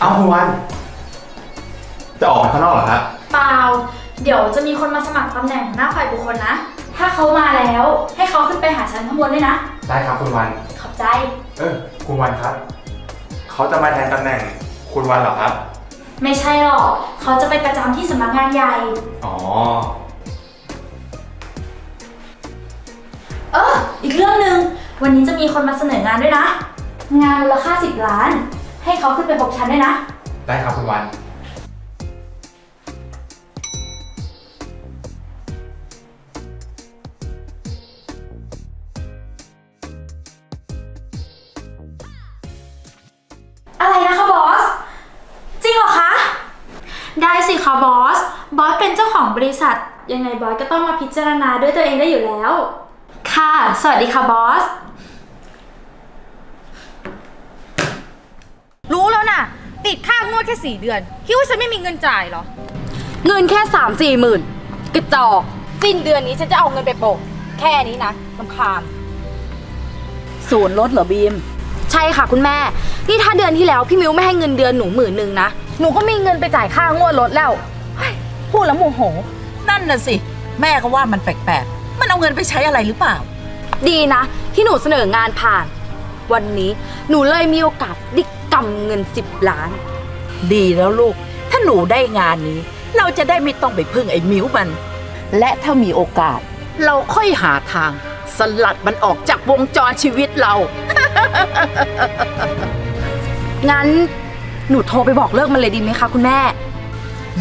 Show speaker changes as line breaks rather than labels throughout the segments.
เอาคุณวัน จะออกไปข้างนอกเหรอครับ
เปล่า เดี๋ยวจะมีคนมาสมัครตำแหน่งหัวหน้าฝ่ายบุคคลนะ ถ้าเขามาแล้ว ให้เขาขึ้นไปหาฉันข้างบนด้วยนะ
ได้ครับคุณวัน
ขอบใจ
เออ คุณวันครับ เขาจะมาแทนตำแหน่งคุณวันเหรอครับ
ไม่ใช่หรอก เขาจะไปประจำที่สำนักงานใหญ่
อ๋อ
เออ อีกเรื่องหนึ่งวันนี้จะมีคนมาเสนองานด้วยนะ งานมูลค่า 10 ล้าน ให้เขาขึ้นไปพบฉันด้วยนะ
ได้ครับคุณวัน
อะไรนะคะบอส จริงเหรอคะ ได้สิคะบอส บอสเป็นเจ้าของบริษัท ยังไงบอสก็ต้องมาพิจารณาด้วยตัวเองได้อยู่แล้ว ค่ะ สวัสดีค่ะบอส
รู้แล้วน่ะ ติดค่างวด แค่สี่เดือน คิดว่าฉันไม่มีเงินจ่ายเหรอ
เงินแค่สามสี่หมื่นกระจอก
สิ้นเดือนนี้ฉันจะเอาเงินไปโปะแค่นี้นะลำคาญ
ศูนย์ลดเหรอบีม ใช่ค่ะคุณแม่ นี่ถ้าเดือนที่แล้วพี่มิวไม่ให้เงินเดือนหนูหมื่นหนึ่งนะ หนูก็มีเงินไปจ่ายค่างวดรถแล้วเฮ้ยพูดแล้วโมโห
นั่นน่ะสิ แม่ก็ว่ามันแปลกๆ มันเอาเงินไปใช้อะไรหรือเปล่า
ดีนะ ที่หนูเสนองานผ่าน วันนี้หนูเลยมีโอกาสได้กำเงินสิบล้าน
ดีแล้วลูก ถ้าหนูได้งานนี้ เราจะได้ไม่ต้องไปพึ่งไอ้มิวมัน และถ้ามีโอกาส เราค่อยหาทาง สลัดมันออกจากวงจรชีวิตเรา
งั้น หนูโทรไปบอกเลิกมันเลยดีไหมคะคุณแม่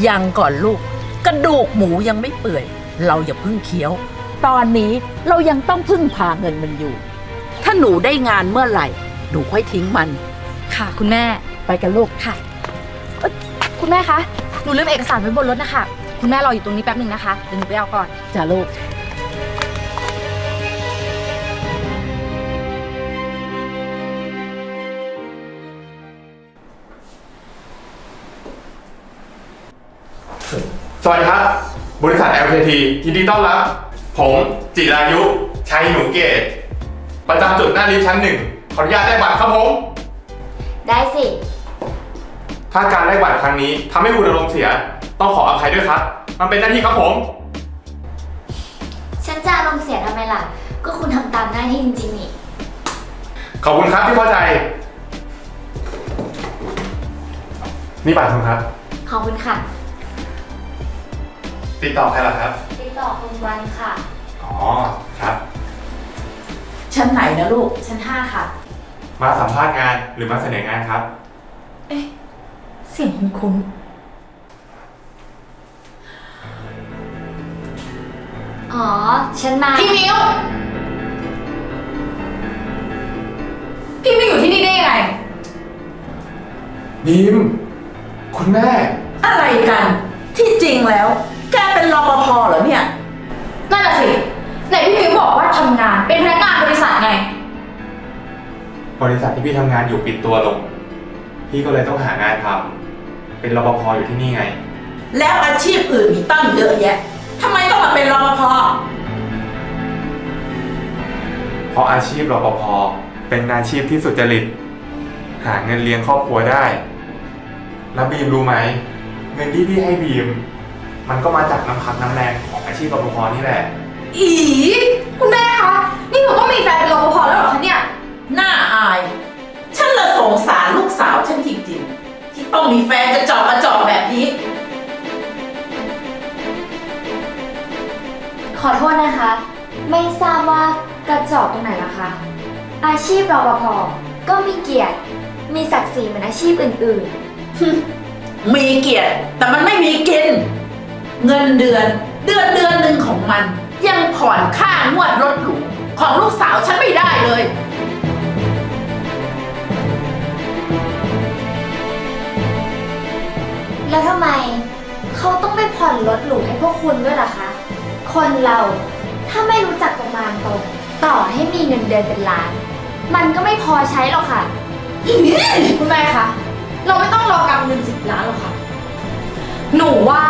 ยังก่อนลูก กระดูกหมูยังไม่เปื่อย เราอย่าเพึ่งเคี้ยว ตอนนี้เรายังต้องพึ่งพาเงินมันอยู่ ถ้าหนูได้งานเมื่อไหร่ หนูค่อยทิ้งมัน
ค่ะคุณแม่
ไปกันลูก
ค่ะเอ้ย คุณแม่คะหนูลืมเอกสารไว้บนรถนะคะ คุณแม่รออยู่ตรงนี้แป๊บหนึ่งนะคะเดี๋ยวหนูไปเอาก่อน
จ้าลูก
สวัสดีครับ บริษัท LKT ยินดีต้อนรับ ผมจิรายุ ชัยหนูเกต ประจำจุดหน้าลิฟต์ชั้นหนึ่งขออนุญาตได้บัตรครับผม
ได้สิ
ถ้าการได้บัตรครั้งนี้ทำให้คุณอารมณ์เสีย ต้องขออภัยด้วยครับ มันเป็นหน้าที่ครับผม
ฉันจะอารมณ์เสียทำไมล่ะ ก็คุณทำตามหน้าที่จริงๆนี่
ขอบคุณครับที่เข้าใจ นี่บัตรคุณครับ
ขอบคุณค่ะ
ติดต่อใครล่ะครับ
ติดต่อคุณวันค่ะ
อ๋อ ครับ
ชั้นไหนนะลูก
ชั้นห้าค่ะ
มาสัมภาษณ์งานหรือมาเสนองานครับ
เสียงคุ้นอ๋อ ฉันมา
พี่มิว พี่มิวอยู่ที่นี่ได้ยังไง
บีม คุณแม่
อะไรกัน ที่จริงแล้ว แกเป็นรปภเหรอเนี่ย
นั่นน่ะสิ ไหนพี่มิวบอกว่าทำงาน เป็นพนักงานบริษัทไง
บริษัทที่พี่ทำงานอยู่ปิดตัวลง พี่ก็เลยต้องหางานทำ เป็นรปภอยู่ที่นี่ไง
แล้วอาชีพอื่นมีตั้งเยอะแยะทำไมต้องมาเป็นรปภ
เพราะอาชีพรปภเป็นอาชีพที่สุจริต หาเงินเลี้ยงครอบครัวได้ แล้วบีมรู้ไหม เงินที่พี่ให้บีม มันก็มาจากน้ำพักน้ำแรงของอาชีพรปภนี่แหละ
อีคุณแม่คะ นี่หนูต้องมีแฟนเป็นรปภแล้วเหรอคะเนี่ย
น่าอาย ฉันละสงสารลูกสาวฉันจริงๆที่ต้อง มีแฟนกระจอกกระจอกแบบนี้
ขอโทษนะคะ ไม่ทราบว่ากระจอกตรงไหนล่ะคะ อาชีพรปภก็มีเกียรติ มีศักดิ์ศรีเหมือนอาชีพอื่น
มีเกียรติ แต่มันไม่มีกิน เงินเดือน เดือนเดือนหนึ่งของมัน ยังผ่อนค่างวดรถหรูของลูกสาวฉันไม่ได้เลย
แล้วทำไมเขาต้องไปผ่อนรถหรูให้พวกคุณด้วยล่ะคะ คนเราถ้าไม่รู้จักประมาณตรงต่อให้มีเงินเดือนเป็นล้าน มันก็ไม่พอใช้หรอกค่ะ คุณแม่คะ เราไม่ต้องรอกำเงินสิบล้านหรอกค่ะ
หนูว่า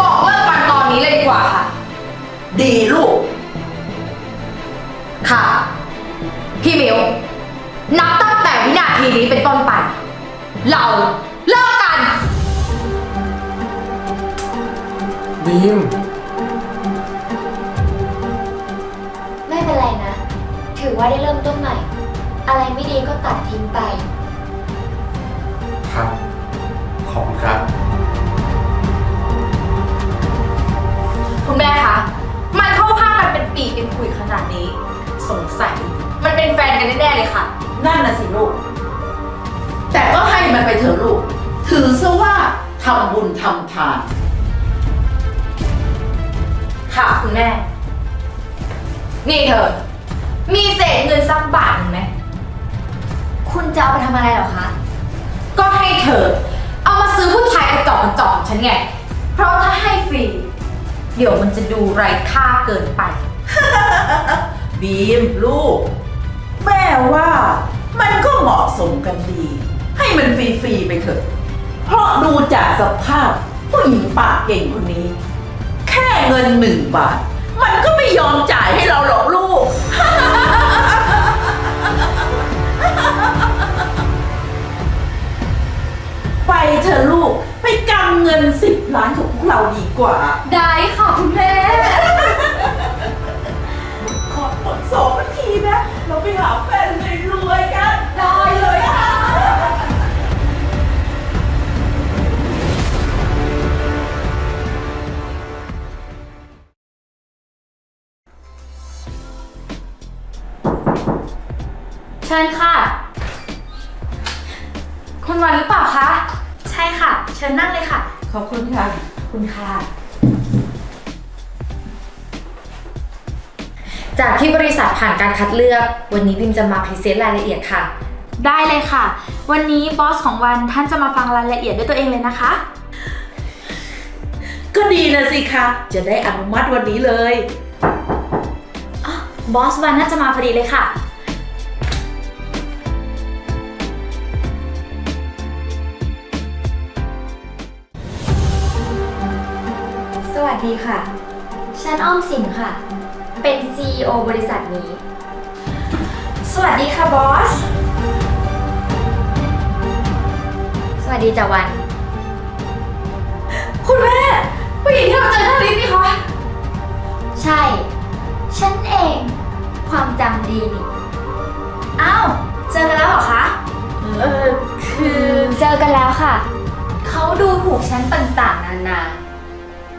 บอกเลิกกันตอนนี้เลยดีกว่าค่ะ
ดีลูก
ค่ะ พี่มิวนับตั้งแต่วินาทีนี้เป็นต้นไป เรา
บีม
ไม่เป็นไรนะ ถือว่าได้เริ่มต้นใหม่ อะไรไม่ดีก็ตัดทิ้งไป
ครับ ขอบคุณครับ
คุณแม่คะ มันเข้าข้างกันเป็นปีเป็นคุยขนาดนี้ สงสัย มันเป็นแฟนกันแน่ๆเลยค่ะ
นั่นน่ะสิลูก แต่ก็ให้มันไปเถอะลูก ถือซะว่าทำบุญทำทาน
ค่ะคุณแม่ นี่เธอ มีเศษเงินสักบาทหนึ่งไหม
คุณจะเอาไปทำอะไรเหรอคะ
ก็ให้เธอ เอามาซื้อผู้ชายกระจอกกระจอกของฉันไง เพราะถ้าให้ฟรี เดี๋ยวมันจะดูไร้ค่าเกินไป
บีมลูก แม่ว่ามันก็เหมาะสมกันดี ให้มันฟรีๆไปเถอะ เพราะดูจากสภาพผู้หญิงปากเก่งคนนี้ แค่เงินหนึ่งบาท มันก็ไม่ยอมจ่ายให้เราหรอกลูก ไปเถอะลูก ไปกำเงินสิบล้านของพวกเราดีกว่า
ได้ค่ะคุณแม่
ขอผลสองนาทีนะ เราไปหาแฟนรวยๆกัน ได้เลย
ชิญค่ะ
คุณวันหรือเปล่าคะ
ใช่ค่ะ เชิญนั่งเลยค่ะ
ขอบคุณค่ะ
คุณค่ะ จากที่บริษัทผ่านการคัดเลือก วันนี้บิมจะมาพรีเซนต์รายละเอียดค่ะ
ได้เลยค่ะ วันนี้บอสของวันท่านจะมาฟังรายละเอียดด้วยตัวเองเลยนะคะ
ก็ดีนะสิคะ จะได้อนุมัติวันนี้เลย
บอสวันน่าจะมาพอดีเลยค่ะ วัสดีค่ะ ฉันอ้อมสินค่ะ เป็น CEO บริษัทนี้ สวัสดีค่ะบอส สวัสดีจ้ะวัน
คุณแม่ผู้หญิงที่เราเจอท่านี้นี่คะ
ใช่ ฉันเอง ความจำดีนี่ อ้าว เจอกันแล้วเหรอคะ
เออ คือ
เจอกันแล้วค่ะ เขาดูถูกฉันต่างๆนานา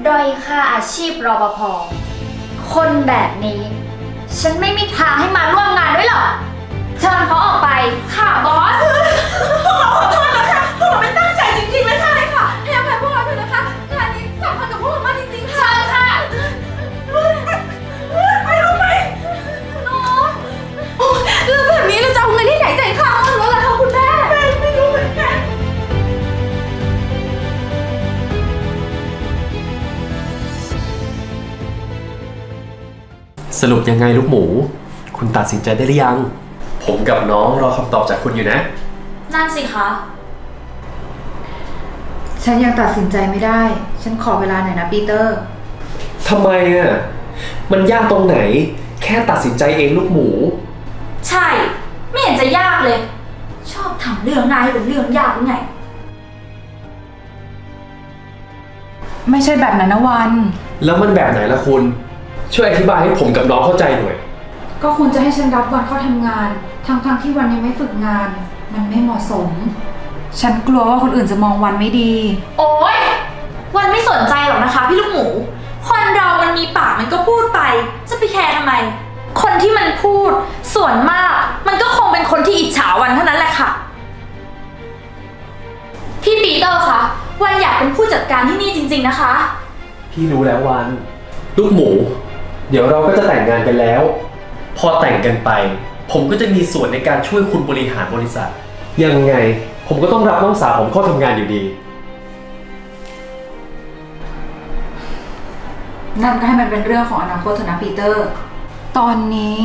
ด้อยค่าอาชีพรปภ คนแบบนี้ ฉันไม่มีทางให้มาร่วมงานด้วยหรอก เชิญเขาออกไป ค่ะบอส
เราขอโทษ
สรุปยังไงลูกหมู คุณตัดสินใจได้หรือยัง ผมกับน้องรอคำตอบจากคุณอยู่นะ
นั่นสิคะ
ฉันยังตัดสินใจไม่ได้ ฉันขอเวลาหน่อยนะปีเตอร์
ทำไมอะ มันยากตรงไหน แค่ตัดสินใจเองลูกหมู
ใช่ ไม่เห็นจะยากเลย ชอบทำเรื่องง่ายให้เป็นเรื่องยากหรือไง
ไม่ใช่แบบนั้นนะวัน
แล้วมันแบบไหนล่ะคุณ ช่วยอธิบายให้ผมกับน้องเข้าใจหน่อย
ก็คุณจะให้ฉันรับวันเข้าทำงาน ทั้งๆทที่วันยังไม่ฝึกงาน มันไม่เหมาะสม ฉันกลัวว่าคนอื่นจะมองวันไม่ดี
โอ๊ย วันไม่สนใจหรอกนะคะ พี่ลูกหมู คนเรามันมีปากมันก็พูดไป จะไปแคร์ทำไม คนที่มันพูด ส่วนมาก มันก็คงเป็นคนที่อิจฉาวันเท่านั้นแหละค่ะ พี่ปีเตอร์คะ วันอยากเป็นผู้จัดการที่นี่จริง ๆนะคะ
พี่รู้แล้ววัน ลูกหมู เดี๋ยวเราก็จะแต่งงานกันแล้ว พอแต่งกันไป ผมก็จะมีส่วนในการช่วยคุณบริหารบริษัท ยังไงผมก็ต้องรับน้องสาวผมเข้าทำงานอยู่ดี
นั่นก็ให้มันเป็นเรื่องของอนาคตเถอะนะปีเตอร์ ตอนนี้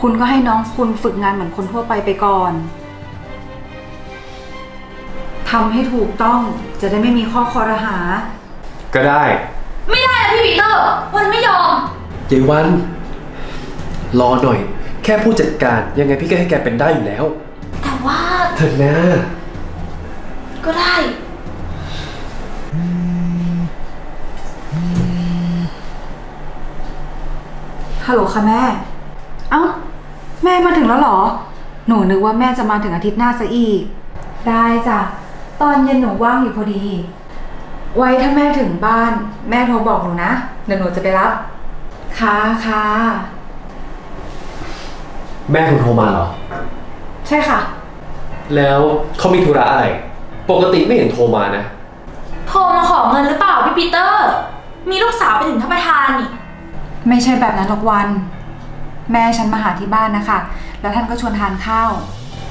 คุณก็ให้น้องคุณฝึกงานเหมือนคนทั่วไปไปก่อนทำให้ถูกต้องจะได้ไม่มีข้อคอรหา
ก็ได้
ไม่ได้นะพี่ปีเตอร์ วันไม่ยอม
ยายวัน รอหน่อย แค่ผู้จัดการยังไงพี่ก็ให้แกเป็นได้อยู่แล้ว
แต่ว่า
เถอะนะ
ก็ได้
ฮัลโหลค่ะแม่ เอ้า แม่มาถึงแล้วเหรอ หนูนึกว่าแม่จะมาถึงอาทิตย์หน้าซะอีก ได้จ้ะ ตอนเย็นหนูว่างอยู่พอดี ไว้ถ้าแม่ถึงบ้าน แม่โทรบอกหนูนะ เดี๋ยวหนูจะไปรับ ค่ะค่ะ
แม่คุณโทรมาเหรอ
ใช่ค่ะ
แล้วเขามีธุระอะไร ปกติไม่เห็นโทรมานะ
โทรมาขอเงินหรือเปล่าพี่ปีเตอร์ มีลูกสาวไปถึงท่านประธานนี่
ไม่ใช่แบบนั้นหรอกวัน แม่ฉันมาหาที่บ้านนะคะ แล้วท่านก็ชวนทานข้าว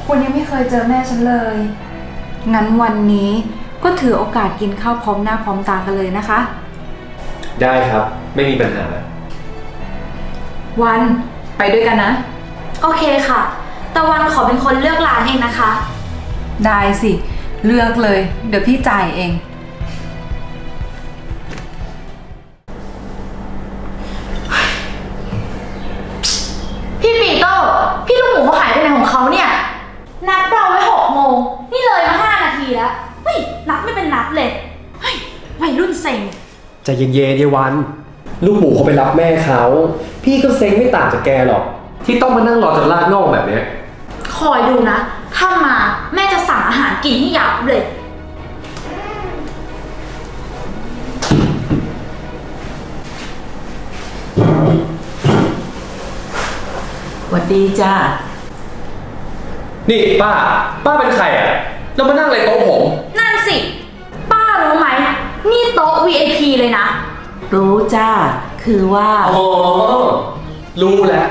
คุณยังไม่เคยเจอแม่ฉันเลย งั้นวันนี้ก็ถือโอกาสกินข้าวพร้อมหน้าพร้อมตากันเลยนะคะ
ได้ครับ ไม่มีปัญหา
วันไปด้วยกันนะ
โอเคค่ะ ตะวันขอเป็นคนเลือกร้านเองนะคะ
ได้สิ เลือกเลย เดี๋ยวพี่จ่ายเอง
พี่ปีเตอร์พี่ลูกหมูเขาหายไปไหนของเขาเนี่ย นัดเราไว้หกโมง นี่เลยมาห้านาทีแล้ว เฮ้ย นัดไม่เป็นนัดเลย เฮ้ยวัยรุ่นเซ็ง
ใจเย็นๆเยวัน ลูกหมูเขาไปรับแม่เขา พี่ก็เซ็งไม่ต่างจากแกหรอก ที่ต้องมานั่งรอจนลาดนอกแบบเนี้ย
คอยดูนะ ถ้ามาแม่จะสั่งอาหารกินให้ยับเลย
หวัดดีจ้า
นี่ป้า ป้าเป็นใครอะ แล้วมานั่งอะไรโต๊ะผม
นั่นสิ ป้ารู้ไหม นี่โต๊ะ VIP เลยนะ
รู้จ้า คือว่า
อ๋อ รู้แล้ว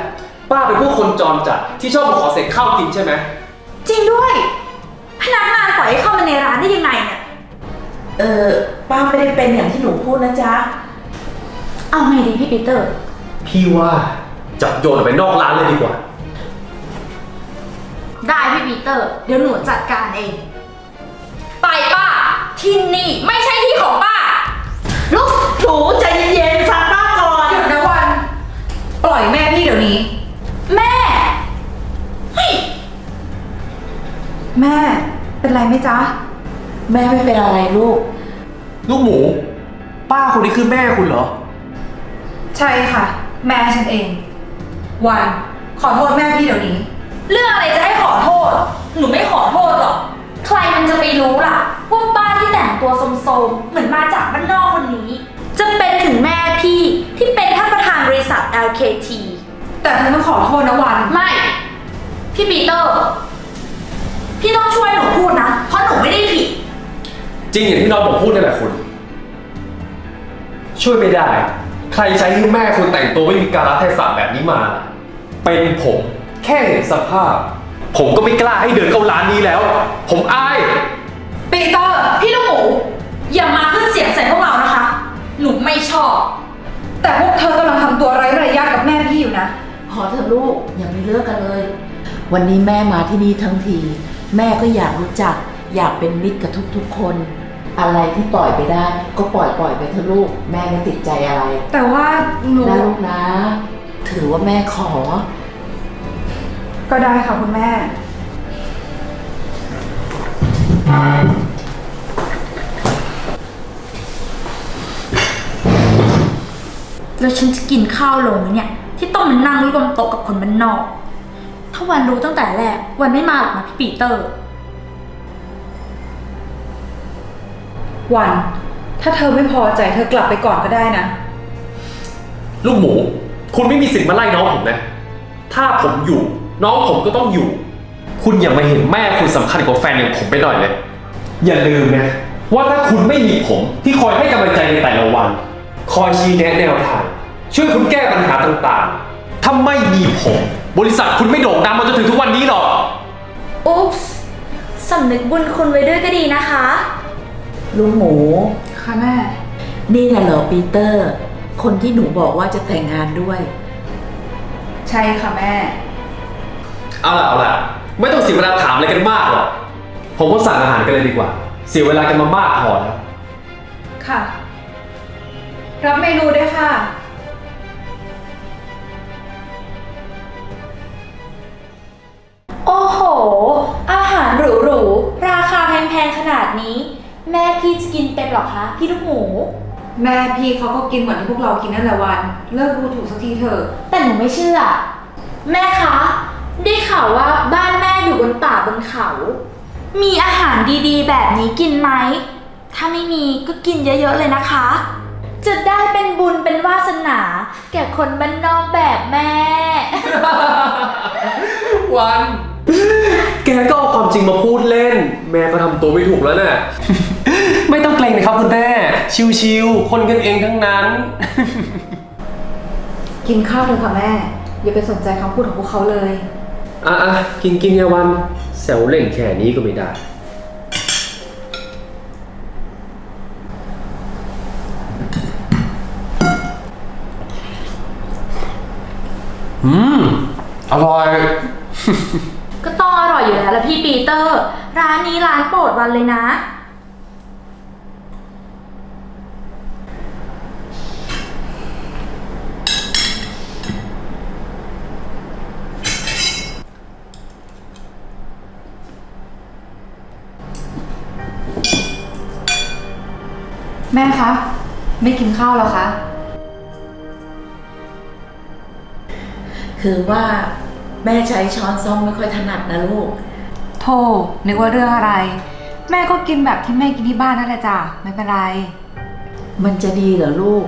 ป้าเป็นพวกคนจรจัดที่ชอบมาขอเสกข้าวกินใช่ไหม
จริงด้วย พนักงานปล่อยให้เข้ามาในร้านได้ยังไงเนี่ย
เออป้าไม่ได้เป็นอย่างที่หนูพูดนะจ๊ะ
เอาไงดีพี่ปีเตอร์
พี่ว่าจับโยนออกไปนอกร้านเลยดีกว่า
ได้พี่ปีเตอร์ เดี๋ยวหนูจัดการเอง ไปป้า ที่นี่ไม่ใช่ที่ของป้า ลุก
หนูใจเย็นๆฟังป้าก่อน
หยุดนะวัน ปล่อยแม่พี่เดี๋ยวนี้
แม่ เฮ้ย
แม่ เป็นไรไหมจ๊ะ
แม่ไม่เป็นอะไรลูก
ลูกหมู ป้าคนนี้คือแม่คุณเหรอ
ใช่ค่ะ แม่ฉันเอง วัน ขอโทษแม่พี่เดี๋ยวนี้
เรื่องอะไรจะให้ขอโทษ หนูไม่ขอโทษหรอก ใครมันจะไปรู้ล่ะว่าป้าที่แต่งตัวโสมๆเหมือนมาจากบ้านนอกคนนี้จะ เป็นถึงแม่พี่ที่เป็นท่านประธานบริษัท LKT
แต่เธอต้องขอโทษนะวัน
ไม่ พี่ปีเตอร์ พี่ต้องช่วยหนูพูดนะ เพราะหนูไม่ได้ผิด
จริงอย่างที่น้องผมพูดนั่นแหละคุณ ช่วยไม่ได้ ใครใช้ให้แม่คุณแต่งตัวไม่มีการรัเทศะแบบนี้มา เป็นผมแค่เห็นสภาพ ผมก็ไม่กล้าให้เดินเข้าร้านนี้แล้ว ผมอาย
ปีเตอร์
พี่ลูกหมู อย่ามาขึ้นเสียงใส่พวกเรานะคะ หนูไม่ชอบ
แต่พวกเธอกำลังทำตัวไร้มารยาทกับแม่พี่อยู่นะ
พอเถอะลูกอย่ามีเรื่องกันเลย วันนี้แม่มาที่นี่ทั้งที แม่ก็อยากรู้จัก อยากเป็นมิตรกับทุกๆคน อะไรที่ปล่อยไปได้ ก็ปล่อยปล่อยไปเถอะลูก แม่ไม่ติดใจอะไร
แต่ว่าหนู
นะลูกนะ ถือว่าแม่ขอ
ก็ได้ค่ะคุณแม่
แล้วฉันจะกินข้าวลงไหมเนี่ย ที่ต้องมานั่งรวมโต๊ะกับคนบ้านนอก ถ้าวันรู้ตั้งแต่แรก วันไม่มาหรอกนะพี่ปีเตอร์
วัน ถ้าเธอไม่พอใจเธอกลับไปก่อนก็ได้นะ
ลูกหมู คุณไม่มีสิทธิ์มาไล่น้องผมนะ ถ้าผมอยู่ น้องผมก็ต้องอยู่ คุณอย่ามาเห็นแม่คุณสำคัญกว่าแฟนอย่างผมไปหน่อยเลย อย่าลืมนะ ว่าถ้าคุณไม่มีผมที่คอยให้กำลังใจในแต่ละวัน คอยชี้แนะแนวทาง ช่วยคุณแก้ปัญหาต่างๆ ถ้าไม่มีผม บริษัทคุณไม่โด่งดังมาจนถึงทุกวันนี้หรอก
อุ๊ปส์สำนึกบุญคุณไว้ด้วยก็ดีนะคะ
ลูกหมู
ค่ะแม่
นี่แหละเหรอปีเตอร์ คนที่หนูบอกว่าจะแต่งงานด้วย
ใช่ค่ะแม่
เอาล่ะเอาล่ะ ไม่ต้องเสียเวลาถามอะไรกันมากหรอก ผมว่าสั่งอาหารกันเลยดีกว่า เสียเวลากันมามากพอแล้ว
ค่ะ รับเมนูด้วยค่ะ
นาดนี้แม่พี่จะกินเป็นเหรอคะ พี่ลูกหมู
แม่พี่เขาก็กินเหมือนที่พวกเรากินนั่นแหละวัน เลิกดูถูกสักทีเถอะ
แต่หนูไม่เชื่อ แม่คะ ได้ข่าวว่าบ้านแม่อยู่บนป่าบนเขา มีอาหารดีๆ แบบนี้กินไหม ถ้าไม่มีก็กินเยอะๆเลยนะคะ จะได้เป็นบุญเป็นวาสนา แก่คนบ้านนอกแบบแม่
วัน แกก็เอาความจริงมาพูดเล่น แม่ก็ทำตัวไม่ถูกแล้วน่ะไม่ต้อ งเกรงนะครับคุณแม่ ชิวๆคนกันเองทั้งนั้น
กินข้าวเถอะค่ะแม่ อย่าไปสนใจคำพูดของพวกเขาเลย
อะอะกินกินยาวันแซวเล่นแค่นี้ก็ไม่ได้ อืม อร่อย
ก็ต้องอร่อยอยู่แล้วละพี่ปีเตอร์ ร้านนี้ร้านโปรดวันเลยนะ
แม่คะ ไม่กินข้าวแล้วคะ
คือว่าแม่ใช้ช้อนซ่อมไม่ค่อยถนัดนะลูก
โธ่นึกว่าเรื่องอะไร แม่ก็กินแบบที่แม่กินที่บ้านนั่นแหละจ้ะไม่เป็นไร
มันจะดีเหรอลูก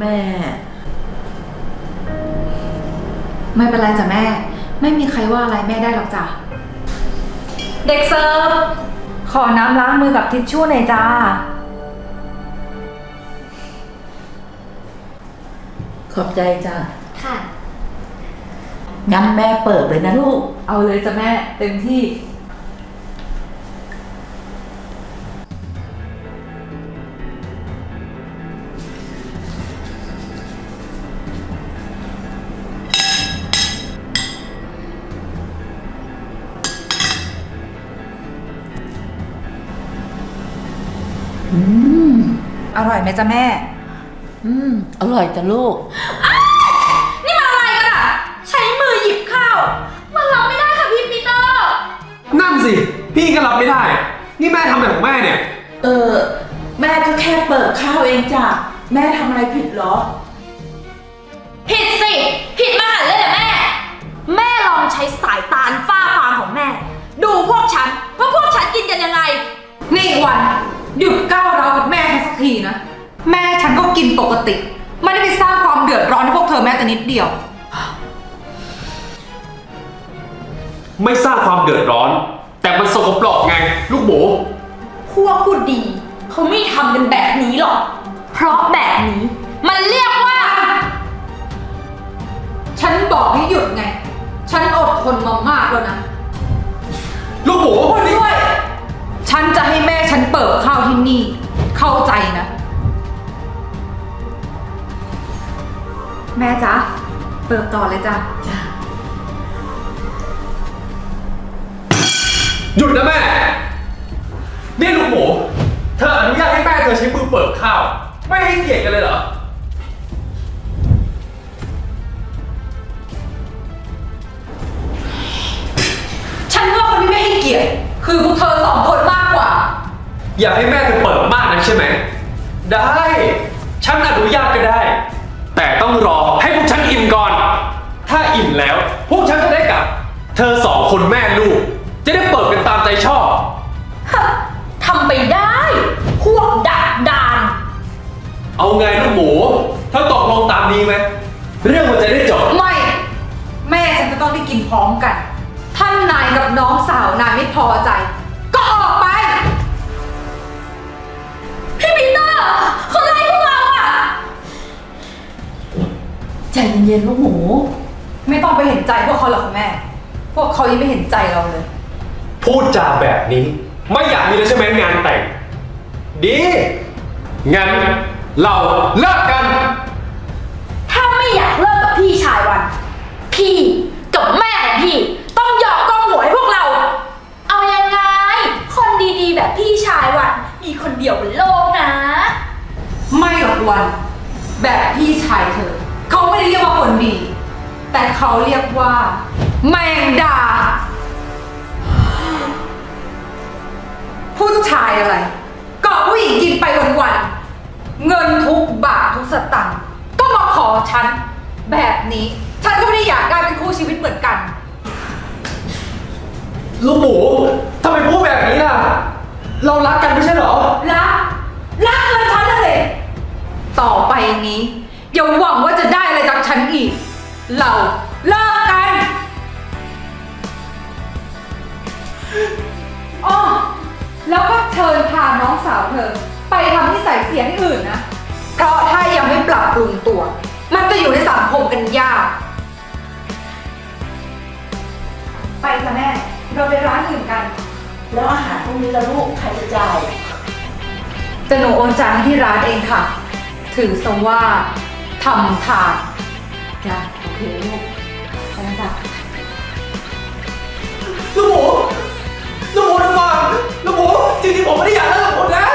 แม่
ไม่เป็นไรจ้ะแม่ ไม่มีใครว่าอะไรแม่ได้หรอกจ้ะ เด็กเสิร์ฟขอน้ำล้างมือกับทิชชู่หน่อยจ้า
ขอบใจจ้ะ
ค่ะ
งั้นแม่เปิดเลยนะลูก
เอาเลยจ้ะแม่เต็มที่ อร่อยไหมจ๊ะแม่
อืม อร่อยจ้ะลูก
นี่มันอะไรกันอะใช้มือหยิบข้าว มันรับไม่ได้ค่ะพี่ปีเตอร์
นั่นสิ พี่ก็รับไม่ได้ นี่แม่ทำอะไรของแม่เนี่ย
เออ แม่ก็แค่เปิดข้าวเองจ้ะ แม่ทำอะไรผิดเหรอ
ผิดสิ ผิดมหันต์เลยเหรอแม่ แม่ลองใช้สายตาอันฝ้าฟางของแม่ ดูพวกฉันว่าพวกฉันกินกันยังไง
นี่วัน หยุดก้าวร้าวกับแม่ฉันสักทีนะ แม่ฉันก็กินปกติ นิดเดียว
ไม่สร้างความเดือดร้อน แต่มันสกปรกไง ลูกหมู
พวกผู้ดีเขาไม่ทำกันแบบนี้หรอก เพราะแบบนี้มันเรียกว่า
ฉันบอกให้หยุดไง ฉันอดทนมามากแล้วนะ
ลูกหมูนี่
ด้วย ฉันจะให้แม่ฉันเปิดข้าวที่นี่ เข้าใจนะ แม่จ๊ะ เปิดต่อเลยจ้ะ
หยุดนะแม่ นี่ลูกหมู เธออนุญาตให้แม่เธอใช้มือเปิดข้าว ไม่ให้เกียรติกันเลยเหรอ
ฉันว่าคนที่ไม่ให้เกียรติคือพวกเธอสองคนมากกว่า
อยากให้แม่เธอเปิดมากนะใช่ไหม ได้ ฉันอนุญาตก็ได้ แต่ต้องรอให้พวกฉันอิ่มก่อน ถ้าอิ่มแล้ว พวกฉันจะได้กลับ เธอสองคนแม่ลูก จะได้เปิดกันตามใจชอบ
ทำไปได้ พวกดักดาน
เอาไงลูกหมู ถ้าตกลงตามนี้ไหม เรื่องมันจะได้จบ
ไม่ แม่ฉันจะต้องได้กินพร้อมกัน ท่านนายกับน้องสาวนายไม่พอใจ
ใจเย็นๆลูกหมู
ไม่ต้องไปเห็นใจพวกเขาหรอกแม่ พวกเขายังไม่เห็นใจเราเลย
พูดจาแบบนี้ ไม่อยากมีแล้วใช่ไหมงานแต่ง ดี งั้นเราเลิกกัน
ถ้าไม่อยากเลิกกับพี่ชายวัน พี่กับแม่ของพี่ ต้องยอมก้มหัวให้พวกเรา เอายังไง คนดีๆ แบบพี่ชายวันมีคนเดียวบนโลกนะ
ไม่หรอกวัน แบบพี่ชายเธอเขา ไม่ได้เรียกว่าคนดี แต่เขาเรียกว่า แมงดา ผู้ชายอะไรเกาะผู้หญิงกินไปวันๆเงินทุกฉัน แบบนี้ ฉันก็ไม่ได้อยากได้เป็นคู่ชีวิตเหมือนกัน
ลูกหมูทำไมพูดแบบนี้ล่ะ เรารักกันไม่ใช่เหรอ
รัก รักเงินฉันนะสิต่อไปนี้ อย่าหวังว่าจะได้อะไรจากฉันอีก เราเลิกกันอ๋อแล้วก็เชิญพาน้องสาวเธอ ไปทำที่ใส่เสียที่อื่นนะ เพราะถ้ายังไม่ปรับปรุงตัว มันจะอยู่ในสังคมกันยาก ไปซะแม่ เราไปร้านอื่นกัน
แล้วอาหารพวกนี้ละลูกใครจะจ่าย
จะหนูโอนจ่ายให้ที่ร้านเองค่ะ ถือซะว่า ทำทาน
จ้ะโอเคลูก
ไปแล้วจ้ะ
ลูกหมูลูกหมูเดี๋ยวก่อนลูกหมูจริงๆผมไม่ได้อยากเลิกกับคุณนะ